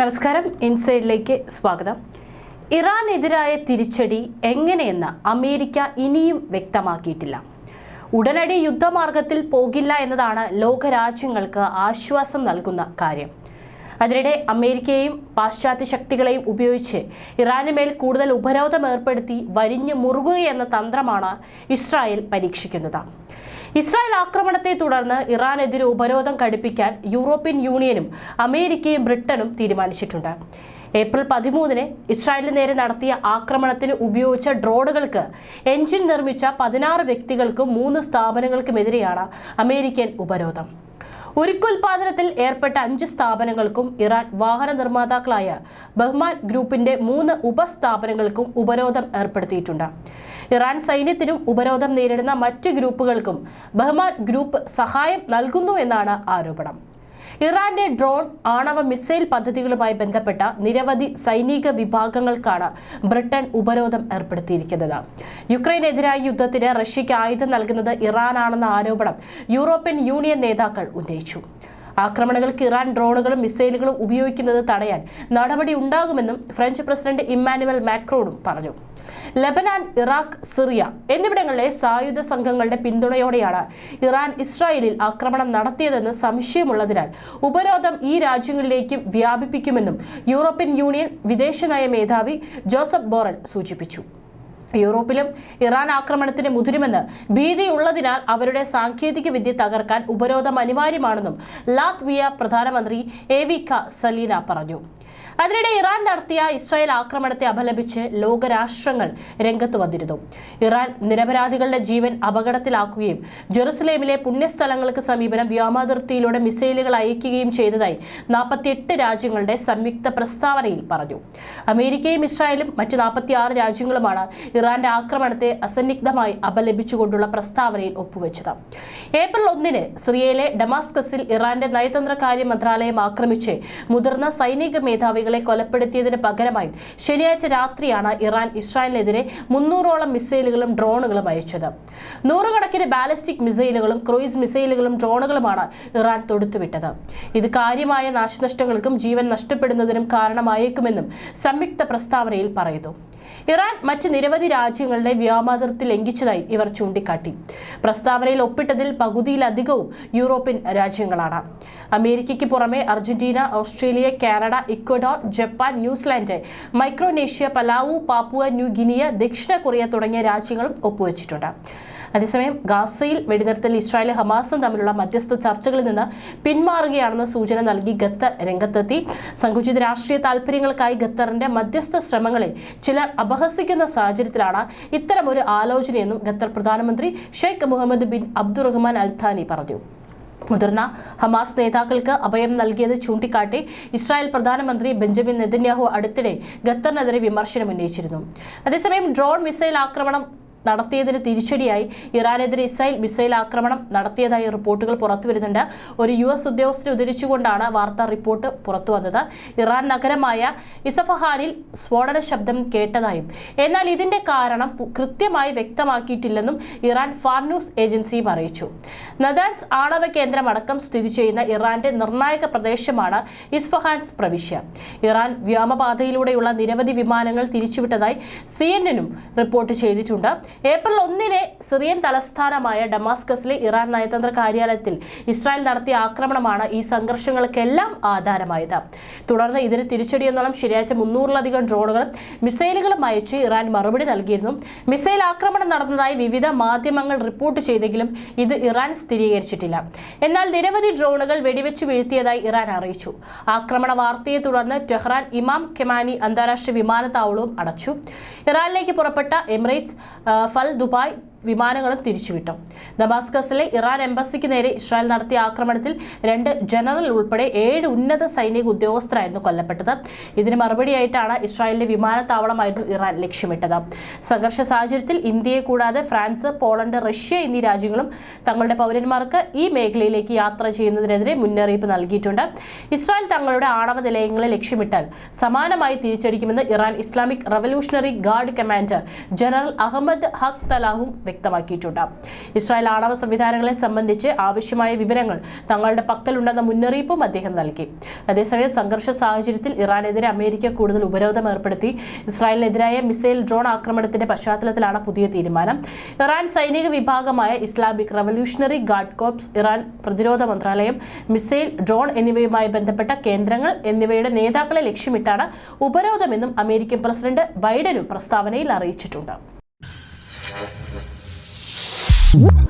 നമസ്കാരം. ഇൻസൈഡിലേക്ക് സ്വാഗതം. ഇറാനെതിരായ തിരിച്ചടി എങ്ങനെയെന്ന് അമേരിക്ക ഇനിയും വ്യക്തമാക്കിയിട്ടില്ല. ഉടനടി യുദ്ധമാർഗത്തിൽ പോകില്ല എന്നതാണ് ലോകരാജ്യങ്ങൾക്ക് ആശ്വാസം നൽകുന്ന കാര്യം. അതിനിടെ അമേരിക്കയെയും പാശ്ചാത്യ ശക്തികളെയും ഉപയോഗിച്ച് ഇറാന് മേൽ കൂടുതൽ ഉപരോധം ഏർപ്പെടുത്തി വരിഞ്ഞു മുറുകുകയെന്ന തന്ത്രമാണ് ഇസ്രായേൽ പരീക്ഷിക്കുന്നത്. ഇസ്രായേൽ ആക്രമണത്തെ തുടർന്ന് ഇറാനെതിരെ ഉപരോധം കടുപ്പിക്കാൻ യൂറോപ്യൻ യൂണിയനും അമേരിക്കയും ബ്രിട്ടനും തീരുമാനിച്ചിട്ടുണ്ട്. ഏപ്രിൽ പതിമൂന്നിന് ഇസ്രായേലിന് നേരെ നടത്തിയ ആക്രമണത്തിന് ഉപയോഗിച്ച ഡ്രോണുകൾക്ക് എഞ്ചിൻ നിർമ്മിച്ച പതിനാറ് വ്യക്തികൾക്കും മൂന്ന് സ്ഥാപനങ്ങൾക്കുമെതിരെയാണ് അമേരിക്കൻ ഉപരോധം. ഉരുക്കുൽപാദനത്തിൽ ഏർപ്പെട്ട അഞ്ച് സ്ഥാപനങ്ങൾക്കും ഇറാൻ വാഹന നിർമ്മാതാക്കളായ ബഹ്മാൻ ഗ്രൂപ്പിന്റെ മൂന്ന് ഉപസ്ഥാപനങ്ങൾക്കും ഉപരോധം ഏർപ്പെടുത്തിയിട്ടുണ്ട്. ഇറാൻ സൈന്യത്തിനും ഉപരോധം നേരിടുന്ന മറ്റ് ഗ്രൂപ്പുകൾക്കും ബഹ്മാൻ ഗ്രൂപ്പ് സഹായം നൽകുന്നു എന്നാണ് ആരോപണം. ഇറാന്റെ ഡ്രോൺ ആണവ മിസൈൽ പദ്ധതികളുമായി ബന്ധപ്പെട്ട നിരവധി സൈനിക വിഭാഗങ്ങൾക്കാണ് ബ്രിട്ടൻ ഉപരോധം ഏർപ്പെടുത്തിയിരിക്കുന്നത്. യുക്രൈനെതിരായ യുദ്ധത്തിന് റഷ്യയ്ക്ക് ആയുധം നൽകുന്നത് ഇറാനാണെന്ന ആരോപണം യൂറോപ്യൻ യൂണിയൻ നേതാക്കൾ ഉന്നയിച്ചു. ആക്രമണങ്ങൾക്ക് ഇറാൻ ഡ്രോണുകളും മിസൈലുകളും ഉപയോഗിക്കുന്നത് തടയാൻ നടപടി ഉണ്ടാകുമെന്നും ഫ്രഞ്ച് പ്രസിഡന്റ് ഇമ്മാനുവൽ മാക്രോണും പറഞ്ഞു. ലബനാൻ ഇറാഖ് സിറിയ എന്നിവിടങ്ങളിലെ സായുധ സംഘങ്ങളുടെ പിന്തുണയോടെയാണ് ഇറാൻ ഇസ്രായേലിൽ ആക്രമണം നടത്തിയതെന്ന് സംശയമുള്ളതിനാൽ ഉപരോധം ഈ രാജ്യങ്ങളിലേക്കും വ്യാപിപ്പിക്കുമെന്നും യൂറോപ്യൻ യൂണിയൻ വിദേശനയ മേധാവി ജോസഫ് ബോറൽ സൂചിപ്പിച്ചു. യൂറോപ്പിലും ഇറാൻ ആക്രമണത്തിന് മുതിരുമെന്ന് ഭീതിയുള്ളതിനാൽ അവരുടെ സാങ്കേതിക വിദ്യ തകർക്കാൻ ഉപരോധം അനിവാര്യമാണെന്നും ലാത്വിയ പ്രധാനമന്ത്രി എവിക സലീന പറഞ്ഞു. അതിനിടെ ഇറാൻ നടത്തിയ ഇസ്രായേൽ ആക്രമണത്തെ അപലപിച്ച് ലോകരാഷ്ട്രങ്ങൾ രംഗത്ത് വന്നിരുന്നു. ഇറാൻ നിരപരാധികളുടെ ജീവൻ അപകടത്തിലാക്കുകയും ജെറുസലേമിലെ പുണ്യസ്ഥലങ്ങൾക്ക് സമീപനം വ്യോമാതിർത്തിയിലൂടെ മിസൈലുകൾ അയക്കുകയും ചെയ്തതായി നാൽപ്പത്തിയെട്ട് രാജ്യങ്ങളുടെ സംയുക്ത പ്രസ്താവനയിൽ പറഞ്ഞു. അമേരിക്കയും ഇസ്രായേലും മറ്റ് നാൽപ്പത്തിയാറ് രാജ്യങ്ങളുമാണ് ഇറാന്റെ ആക്രമണത്തെ അസന്നിഗ്ധമായി അപലപിച്ചുകൊണ്ടുള്ള പ്രസ്താവനയിൽ ഒപ്പുവെച്ചത്. ഏപ്രിൽ ഒന്നിന് സിറിയയിലെ ഡമാസ്കസിൽ ഇറാന്റെ നയതന്ത്ര കാര്യ മന്ത്രാലയം ആക്രമിച്ച് മുതിർന്ന സൈനിക മേധാവികളെ കൊലപ്പെടുത്തിയതിന് പകരമായി ശനിയാഴ്ച രാത്രിയാണ് ഇറാൻ ഇസ്രായേലിനെതിരെ മുന്നൂറോളം മിസൈലുകളും ഡ്രോണുകളും അയച്ചത്. നൂറുകണക്കിന് ബാലിസ്റ്റിക് മിസൈലുകളും ക്രൂയിസ് മിസൈലുകളും ഡ്രോണുകളുമാണ് ഇറാൻ തൊടുത്തുവിട്ടത്. ഇത് കാര്യമായ നാശനഷ്ടങ്ങൾക്കും ജീവൻ നഷ്ടപ്പെടുന്നതിനും കാരണമായേക്കുമെന്നും സംയുക്ത പ്രസ്താവനയിൽ പറയുന്നു. ഇറാൻ മറ്റ് നിരവധി രാജ്യങ്ങളുടെ വ്യോമാതിർത്തി ലംഘിച്ചതായി ഇവർ ചൂണ്ടിക്കാട്ടി. പ്രസ്താവനയിൽ ഒപ്പിട്ടതിൽ പകുതിയിലധികവും യൂറോപ്യൻ രാജ്യങ്ങളാണ്. അമേരിക്കയ്ക്ക് പുറമെ Argentina Australia Canada Ecuador Japan New Zealand Micronesia Palau Papua New Guinea ദക്ഷിണ കൊറിയ തുടങ്ങിയ രാജ്യങ്ങളും ഒപ്പുവെച്ചിട്ടുണ്ട്. അതേസമയം ഗാസയിൽ വെടിനിർത്തൽ ഇസ്രായേൽ ഹമാസും തമ്മിലുള്ള മധ്യസ്ഥ ചർച്ചകളിൽ നിന്ന് പിന്മാറുകയാണെന്ന സൂചന നൽകി ഖത്തർ രംഗത്തെത്തി. സങ്കുചിത രാഷ്ട്രീയ താൽപര്യങ്ങൾക്കായി ഖത്തറിന്റെ മധ്യസ്ഥ ശ്രമങ്ങളെ ചിലർ അപഹസിക്കുന്ന സാഹചര്യത്തിലാണ് ഇത്തരമൊരു ആലോചനയെന്നും ഖത്തർ പ്രധാനമന്ത്രി Sheikh Mohammed bin Abdulrahman Al Thani പറഞ്ഞു. മുതിർന്ന ഹമാസ് നേതാക്കൾക്ക് അഭയം നൽകിയത് ചൂണ്ടിക്കാട്ടി ഇസ്രായേൽ പ്രധാനമന്ത്രി ബെഞ്ചമിൻ നെതന്യാഹു അടുത്തിടെ ഖത്തറിനെതിരെ വിമർശനം ഉന്നയിച്ചിരുന്നു. അതേസമയം ഡ്രോൺ മിസൈൽ ആക്രമണം നടത്തിയതിന് തിരിച്ചടിയായി ഇറാനെതിരെ ഇസ്രായേൽ മിസൈൽ ആക്രമണം നടത്തിയതായി റിപ്പോർട്ടുകൾ പുറത്തുവരുന്നുണ്ട്. ഒരു യു എസ് ഉദ്യോഗസ്ഥരെ ഉദ്ധരിച്ചുകൊണ്ടാണ് വാർത്താ റിപ്പോർട്ട് പുറത്തു വന്നത്. ഇറാൻ നഗരമായ ഇസഫഹാനിൽ സ്ഫോടന ശബ്ദം കേട്ടതായും. എന്നാൽ ഇതിന്റെ കാരണം കൃത്യമായി വ്യക്തമാക്കിയിട്ടില്ലെന്നും ഇറാൻ ഫാർ ന്യൂസ് ഏജൻസിയും അറിയിച്ചു. നദാൻസ് ആണവ കേന്ദ്രമടക്കം സ്ഥിതി ചെയ്യുന്ന ഇറാന്റെ നിർണായക പ്രദേശമാണ് ഇസ്ഫഹാൻസ് പ്രവിശ്യ. ഇറാൻ വ്യോമപാതയിലൂടെയുള്ള നിരവധി വിമാനങ്ങൾ തിരിച്ചുവിട്ടതായി സി റിപ്പോർട്ട് ചെയ്തിട്ടുണ്ട്. ഏപ്രിൽ ഒന്നിന് സിറിയൻ തലസ്ഥാനമായ ഡമാസ്കസിലെ ഇറാൻ നയതന്ത്ര കാര്യാലയത്തിൽ ഇസ്രായേൽ നടത്തിയ ആക്രമണമാണ് ഈ സംഘർഷങ്ങൾക്കെല്ലാം ആധാരമായത്. തുടർന്ന് ഇതിന് തിരിച്ചടിയെന്നോളം ശനിയാഴ്ച മുന്നൂറിലധികം ഡ്രോണുകളും മിസൈലുകളും അയച്ച് ഇറാൻ മറുപടി നൽകിയിരുന്നു. മിസൈൽ ആക്രമണം നടന്നതായി വിവിധ മാധ്യമങ്ങൾ റിപ്പോർട്ട് ചെയ്തെങ്കിലും ഇത് ഇറാൻ സ്ഥിരീകരിച്ചിട്ടില്ല. എന്നാൽ നിരവധി ഡ്രോണുകൾ വെടിവെച്ച് വീഴ്ത്തിയതായി ഇറാൻ അറിയിച്ചു. ആക്രമണ വാർത്തയെ തുടർന്ന് ടെഹ്റാൻ ഇമാം കെമാനി അന്താരാഷ്ട്ര വിമാനത്താവളവും അടച്ചു. ഇറാനിലേക്ക് പുറപ്പെട്ട എമിറേറ്റ്സ് फल दुबई വിമാനങ്ങളും തിരിച്ചുവിട്ടു. ദമാസ്കസിലെ ഇറാൻ എംബസിക്ക് നേരെ ഇസ്രായേൽ നടത്തിയ ആക്രമണത്തിൽ രണ്ട് ജനറൽ ഉൾപ്പെടെ ഏഴ് ഉന്നത സൈനിക ഉദ്യോഗസ്ഥരായിരുന്നു കൊല്ലപ്പെട്ടത്. ഇതിന് മറുപടിയായിട്ടാണ് ഇസ്രായേലിലെ വിമാനത്താവളമായിരുന്നു ഇറാൻ ലക്ഷ്യമിട്ടത്. സംഘർഷ സാഹചര്യത്തിൽ ഇന്ത്യയെ കൂടാതെ ഫ്രാൻസ് പോളണ്ട് റഷ്യ എന്നീ രാജ്യങ്ങളും തങ്ങളുടെ പൗരന്മാർക്ക് ഈ മേഖലയിലേക്ക് യാത്ര ചെയ്യുന്നതിനെതിരെ മുന്നറിയിപ്പ് നൽകിയിട്ടുണ്ട്. ഇസ്രായേൽ തങ്ങളുടെ ആണവ നിലയങ്ങളെ ലക്ഷ്യമിട്ടാൽ സമാനമായി തിരിച്ചടിക്കുമെന്ന് Iran Islamic revolutionary guard commander general Ahmad Haq തലാഹും വ്യക്തമാക്കിയിട്ടുണ്ട്. ഇസ്രായേൽ ആണവ സംവിധാനങ്ങളെ സംബന്ധിച്ച് ആവശ്യമായ വിവരങ്ങൾ തങ്ങളുടെ പക്കലുണ്ടെന്ന മുന്നറിയിപ്പും അദ്ദേഹം നൽകി. അതേസമയം സംഘർഷ സാഹചര്യത്തിൽ ഇറാനെതിരെ അമേരിക്ക കൂടുതൽ ഉപരോധം ഏർപ്പെടുത്തി. ഇസ്രായേലിനെതിരായ മിസൈൽ ഡ്രോൺ ആക്രമണത്തിന്റെ പശ്ചാത്തലത്തിലാണ് പുതിയ തീരുമാനം. ഇറാൻ സൈനിക വിഭാഗമായ Islamic revolutionary guard corps Iran പ്രതിരോധ മന്ത്രാലയം മിസൈൽ ഡ്രോൺ എന്നിവയുമായി ബന്ധപ്പെട്ട കേന്ദ്രങ്ങൾ എന്നിവയുടെ നേതാക്കളെ ലക്ഷ്യമിട്ടാണ് ഉപരോധമെന്നും അമേരിക്കൻ പ്രസിഡന്റ് ബൈഡനും പ്രസ്താവനയിൽ അറിയിച്ചിട്ടുണ്ട്. Woo!